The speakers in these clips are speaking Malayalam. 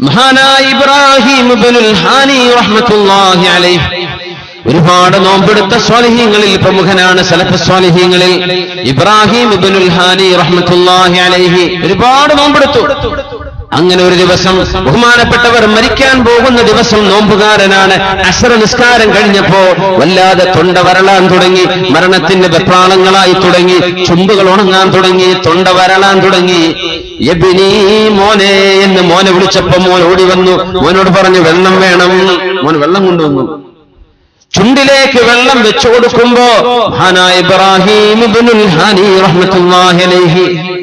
മഹാനായ ഇബ്രാഹിം ഹാനി റഹ്മത്തുള്ളാഹി അലൈഹി. ഒരുപാട് നോമ്പെടുത്ത സ്വാലിഹീങ്ങളിൽ പ്രമുഖനാണ് സലഫ് സ്വാലിഹീങ്ങളിൽ ഇബ്രാഹിം ഹാനി റഹ്മത്തുള്ളാഹി അലൈഹി. ഒരുപാട് നോമ്പെടുത്തു. അങ്ങനെ ഒരു ദിവസം ബഹുമാനപ്പെട്ടവർ മരിക്കാൻ പോകുന്ന ദിവസം നോമ്പുകാരനാണ് അശ്ര നിസ്കാരം കഴിഞ്ഞപ്പോ വല്ലാതെ തൊണ്ട വരളാൻ തുടങ്ങി മരണത്തിന്റെ വെപ്രാളങ്ങളായി തുടങ്ങി ചുണ്ടുകൾ ഉണങ്ങാൻ തുടങ്ങി തൊണ്ട വരളാൻ തുടങ്ങി. എബിനി മോനെ എന്ന് മോനെ വിളിച്ചപ്പോ മോൻ ഓടി വന്നു. മോനോട് പറഞ്ഞു വെള്ളം വേണം. മോൻ വെള്ളം കൊണ്ടുവന്നു. ചുണ്ടിലേക്ക് വെള്ളം വെച്ചു കൊടുക്കുമ്പോ ഇബ്രാഹിം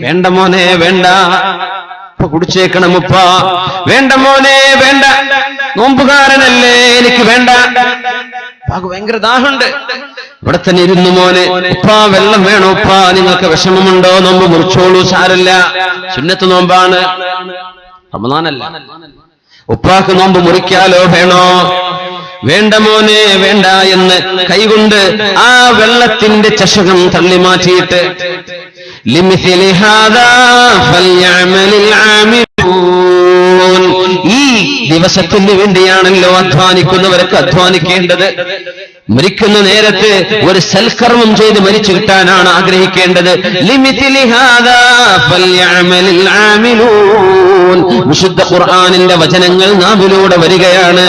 വേണ്ട മോനെ വേണ്ട. ഇപ്പൊ കുടിച്ചേക്കണം ഉപ്പ. വേണ്ട മോനെ വേണ്ട. നോമ്പുകാരനല്ലേ എനിക്ക് വേണ്ട. ഭയങ്കര ദാഹമുണ്ട്. ഇവിടെ തന്നെ ഇരുന്നു മോനെ. ഉപ്പാ വെള്ളം വേണോ ഉപ്പാ? നിങ്ങൾക്ക് വിഷമമുണ്ടോ? നോമ്പ് മുറിച്ചോളൂ സാരല്ല. സുന്നത്ത് നോമ്പാണ്. റമദാനല്ല. ഉപ്പാക്ക് നോമ്പ് മുറിക്കാലോ വേണോ? വേണ്ട മോനെ വേണ്ട എന്ന് കൈകൊണ്ട് ആ വെള്ളത്തിന്റെ ചഷകം തള്ളി മാറ്റിയിട്ട് لمثل هذا فليعمل العاملون. ഈ ദിവസത്തിന് വേണ്ടിയാണല്ലോ അധ്വാനിക്കുന്നവരൊക്കെ അധ്വാനിക്കേണ്ടത്. മരിക്കുന്ന നേരത്ത് ഒരു സൽക്കർമ്മം ചെയ്ത് മരിച്ചു കിട്ടാനാണ് ആഗ്രഹിക്കേണ്ടത്. വിശുദ്ധ ഖുർആാനിന്റെ വചനങ്ങൾ നാവിലൂടെ വരികയാണ്.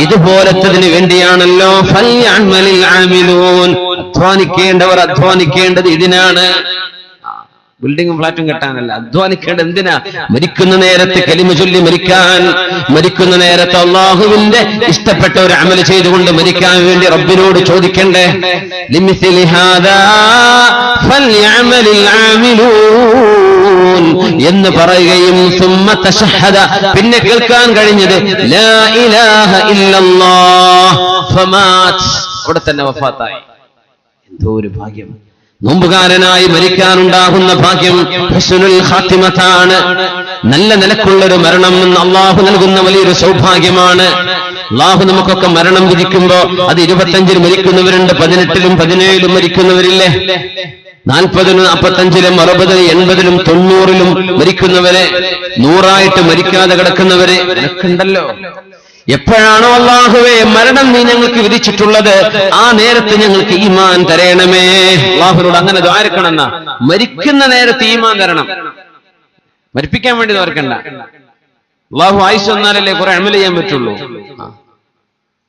ഇതുപോലത്തതിന് വേണ്ടിയാണല്ലോ അധ്വാനിക്കേണ്ടവർ അധ്വാനിക്കേണ്ടത് ഇതിനാണ്. ബിൽഡിങ്ങും ഫ്ലാറ്റും കെട്ടാനല്ല. അധ്വാനിക്കേണ്ട എന്തിനാ? മരിക്കുന്ന നേരത്ത് കലിമ ചൊല്ലി മരിക്കാൻ. മരിക്കുന്ന നേരത്ത് അള്ളാഹുവിന്റെ ഇഷ്ടപ്പെട്ട ഒരു അമൽ ചെയ്തുകൊണ്ട് മരിക്കാൻ വേണ്ടി റബ്ബിനോട് ചോദിക്കണ്ടേ? എന്ന് പറയുകയും പിന്നെ കേൾക്കാൻ കഴിഞ്ഞത് അവിടെ തന്നെ വഫാത്തായി. എന്തോ ഒരു ഭാഗ്യം. നോമ്പുകാരനായി മരിക്കാനുണ്ടാകുന്ന ഭാഗ്യം ഹുസ്നുൽ ഖാത്തിമത്താണ്. നല്ല നിലക്കുള്ളൊരു മരണം എന്ന് അള്ളാഹു നൽകുന്ന വലിയൊരു സൗഭാഗ്യമാണ്. അള്ളാഹു നമുക്കൊക്കെ മരണം വിധിക്കുമ്പോ അത് ഇരുപത്തഞ്ചിൽ മരിക്കുന്നവരുണ്ട് പതിനെട്ടിലും പതിനേഴിലും മരിക്കുന്നവരില്ലേ? നാൽപ്പതിലും നാൽപ്പത്തഞ്ചിലും അറുപതിലും എൺപതിലും തൊണ്ണൂറിലും മരിക്കുന്നവരെ നൂറായിട്ട് മരിക്കാതെ കിടക്കുന്നവരെ ഉണ്ടല്ലോ എപ്പോഴാണോ അള്ളാഹുവെ മരണം നീ ഞങ്ങൾക്ക് വിധിച്ചിട്ടുള്ളത് ആ നേരത്ത് ഞങ്ങൾക്ക് ഈമാൻ തരണമേ. അള്ളാഹുനോട് അങ്ങനെ ദ്വാരക്കണമെന്ന മരിക്കുന്ന നേരത്ത് ഈമാൻ തരണം. മരിപ്പിക്കാൻ വേണ്ടി ദ്വാരക്കണ്ട അള്ളാഹു ആയുസ് വന്നാലല്ലേ കുറെ അമൽ ചെയ്യാൻ പറ്റുള്ളൂ.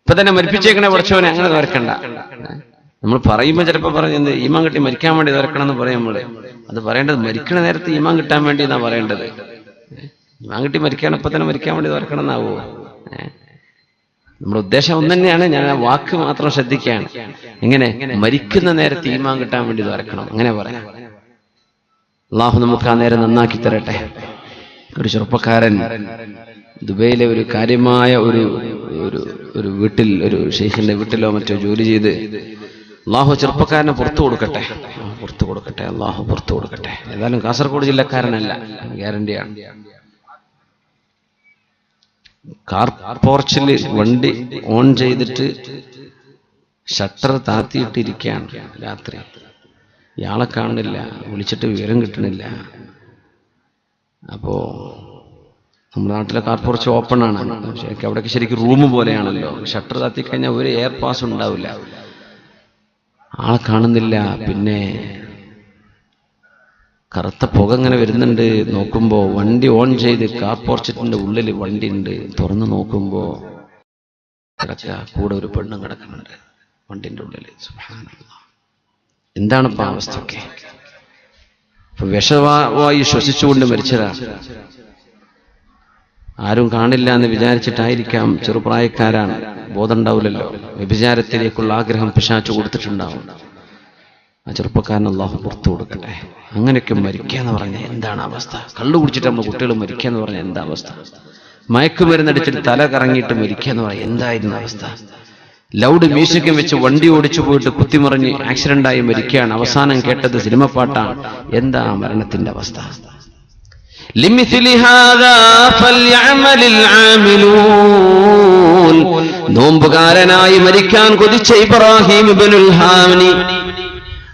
ഇപ്പൊ തന്നെ മരിപ്പിച്ചേക്കണേ പഠിച്ചവനെ അങ്ങനെ ദ്വാരക്കണ്ട നമ്മൾ പറയുമ്പോൾ ചിലപ്പോൾ പറയുന്നത് ഈമാൻ കിട്ടി മരിക്കാൻ വേണ്ടി ദ്വാരക്കണം എന്ന് പറയും നമ്മൾ. അത് പറയേണ്ടത് മരിക്കണ നേരത്ത് ഈമാൻ കിട്ടാൻ വേണ്ടി എന്നാ പറയേണ്ടത് ഈമാൻ കിട്ടി മരിക്കാൻ ഇപ്പൊ തന്നെ മരിക്കാൻ വേണ്ടി ദ്വാരക്കണം എന്നാവോ ഏഹ് നമ്മുടെ ഉദ്ദേശം ഒന്ന് തന്നെയാണ്. ഞാൻ ആ വാക്ക് മാത്രം ശ്രദ്ധിക്കുകയാണ്. എങ്ങനെ മരിക്കുന്ന നേരത്തെ ഈമാൻ കിട്ടാൻ വേണ്ടി തുറക്കണം അങ്ങനെ പറയാം. അള്ളാഹു നമുക്ക് ആ നേരം നന്നാക്കി തരട്ടെ. ഒരു ചെറുപ്പക്കാരൻ ദുബൈയിലെ ഒരു കാര്യമായ ഒരു ഒരു ഒരു വീട്ടിൽ ഒരു ഷെയ്ഖിന്റെ വീട്ടിലോ മറ്റോ ജോലി ചെയ്ത് അള്ളാഹു ചെറുപ്പക്കാരനെ പുറത്തു കൊടുക്കട്ടെ. പുറത്തു കൊടുക്കട്ടെ. അള്ളാഹു പുറത്തു കൊടുക്കട്ടെ. ഏതായാലും കാസർഗോഡ് ജില്ലക്കാരനല്ല. ഗ്യാരണ്ടിയാണ്. കാർ പോർച്ചിൽ വണ്ടി ഓൺ ചെയ്തിട്ട് ഷട്ടർ താത്തിയിട്ടിരിക്കുകയാണ് രാത്രി. ഇയാളെ കാണുന്നില്ല വിളിച്ചിട്ട് വിവരം കിട്ടണില്ല. അപ്പോൾ നമ്മുടെ നാട്ടിലെ കാർ പോർച്ച് ഓപ്പൺ ആണ് ശരിക്കും അവിടെയൊക്കെ ശരിക്കും റൂം പോലെയാണല്ലോ. ഷട്ടർ താത്തി കഴിഞ്ഞാൽ ഒരു എയർ പാസ് ഉണ്ടാവില്ല. ആളെ കാണുന്നില്ല. പിന്നെ കറുത്ത പുക ഇങ്ങനെ വരുന്നുണ്ട്. നോക്കുമ്പോൾ വണ്ടി ഓൺ ചെയ്ത് കാർ പോർച്ചിന്റെ ഉള്ളിൽ വണ്ടി ഉണ്ട് തുറന്നു നോക്കുമ്പോൾ കിടക്ക കൂടെ ഒരു പെണ്ണും കിടക്കുന്നുണ്ട് വണ്ടിന്റെ ഉള്ളിൽ. എന്താണ് ആ അവസ്ഥയൊക്കെ വിഷവായി ശ്വസിച്ചുകൊണ്ട് മരിച്ചതാ. ആരും കാണില്ല എന്ന് വിചാരിച്ചിട്ടായിരിക്കാം ചെറുപ്രായക്കാരാണ്. ബോധം ഉണ്ടാവില്ലല്ലോ. വ്യഭിചാരത്തിലേക്കുള്ള ആഗ്രഹം പിശാച്ചു കൊടുത്തിട്ടുണ്ടാവും. ആ ചെറുപ്പക്കാരൻ അള്ളാഹു പുറത്തു കൊടുക്കട്ടെ. അങ്ങനെയൊക്കെ മരിക്കുക എന്ന് പറഞ്ഞാൽ എന്താണ് അവസ്ഥ? കള്ളു കുടിച്ചിട്ട് നമ്മൾ കുട്ടികൾ മരിക്കുക എന്ന് പറഞ്ഞാൽ എന്താ അവസ്ഥ? മയക്കുമരുന്നടിച്ചിട്ട് തല കറങ്ങിയിട്ട് മരിക്കുക എന്ന് പറഞ്ഞാൽ എന്തായിരുന്നു അവസ്ഥ? ലൗഡ് മ്യൂസിക്കും വെച്ച് വണ്ടി ഓടിച്ചു പോയിട്ട് കുത്തിമറിഞ്ഞ് ആക്സിഡന്റായി മരിക്കുകയാണ്. അവസാനം കേട്ടത് സിനിമ പാട്ടാണ്. എന്താ മരണത്തിന്റെ അവസ്ഥ? നോമ്പുകാരനായി മരിക്കാൻ കൊതിച്ച ഇബ്രാഹിം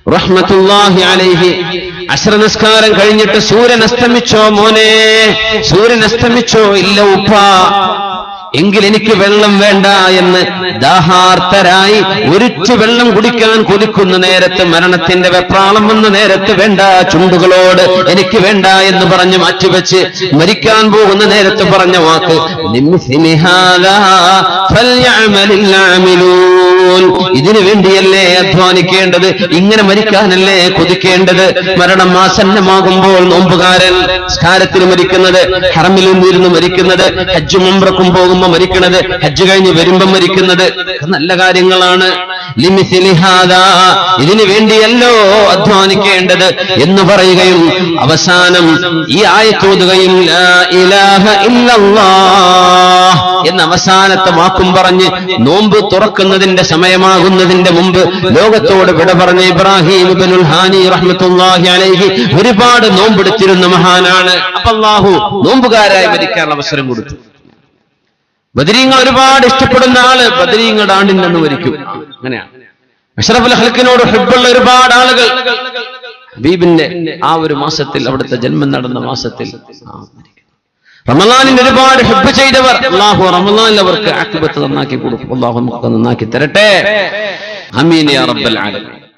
ഹാനി റഹ്മത്തുള്ളാഹി അലൈഹി. അശ്രനിസ്കാരം കഴിഞ്ഞിട്ട് സൂര്യൻ അസ്തമിച്ചോ മോനെ? സൂര്യൻ അസ്തമിച്ചോ ഇല്ല ഉപ്പ? എങ്കിൽ എനിക്ക് വെള്ളം വേണ്ട എന്ന് ദാഹാർത്തരായി ഒരിച്ചു വെള്ളം കുടിക്കാൻ കൊതിക്കുന്ന നേരത്ത് മരണത്തിന്റെ വെപ്രാളം വന്ന നേരത്ത് വേണ്ട ചുണ്ടുകളോട് എനിക്ക് വേണ്ട എന്ന് പറഞ്ഞ് മാറ്റിവെച്ച് മരിക്കാൻ പോകുന്ന നേരത്ത് പറഞ്ഞ വാക്ക്. ഇതിനു വേണ്ടിയല്ലേ അധ്വാനിക്കേണ്ടത് ഇങ്ങനെ മരിക്കാനല്ലേ കൊതിക്കേണ്ടത് മരണം ആസന്നമാകുമ്പോൾ നോമ്പുകാരൻ സ്കാരത്തിൽ മരിക്കുന്നത് ഹറമിലും ഇരുന്ന് മരിക്കുന്നത് ഹജ്ജ് മുമ്പ്രക്കും പോകുമ്പോ മരിക്കണത് ഹജ്ജ് കഴിഞ്ഞ് വരുമ്പോ മരിക്കുന്നത് നല്ല കാര്യങ്ങളാണ്. ഇതിനു വേണ്ടിയല്ലോ അധ്വാനിക്കേണ്ടത് എന്ന് പറയുകയും അവസാനം ഈ ആയത്തോതുകയും എന്ന അവസാനത്തെ വാക്കും പറഞ്ഞ് നോമ്പ് തുറക്കുന്നതിന്റെ സമയമാകുന്നതിന്റെ മുമ്പ് ലോകത്തോട് വിട പറഞ്ഞ ഇബ്രാഹിം ഹാനി റഹ്മത്തുള്ളാഹി അലൈഹി ഒരുപാട് നോമ്പെടുത്തിരുന്ന മഹാനാണ് അപ്പൊ അല്ലാഹു നോമ്പുകാരായി മരിക്കാനുള്ള അവസരം കൊടുത്തു ബദരീങ്ങൾ ഒരുപാട് ഇഷ്ടപ്പെടുന്ന ആൾ ബദരീങ്ങളുടെ ആണ്ടിൽ നിന്ന് മരിക്കും അങ്ങനെയാണ് അഷ്റഫുൽ ഹൽക്കിനോട് ഹെബുള്ള ഒരുപാട് ആളുകൾ. ഹബീബിന്റെ ആ ഒരു മാസത്തിൽ അവിടുത്തെ ജന്മം നടന്ന മാസത്തിൽ. റമലാനിൽ ഒരുപാട് ഹെബ് ചെയ്തവർ. അള്ളാഹു റമലാനിൽ അവർക്ക് ആക്കിബത്ത് നന്നാക്കി കൊടുക്കും. അള്ളാഹു നന്നാക്കി തരട്ടെ. റബ്ബൽ ആലമീൻ.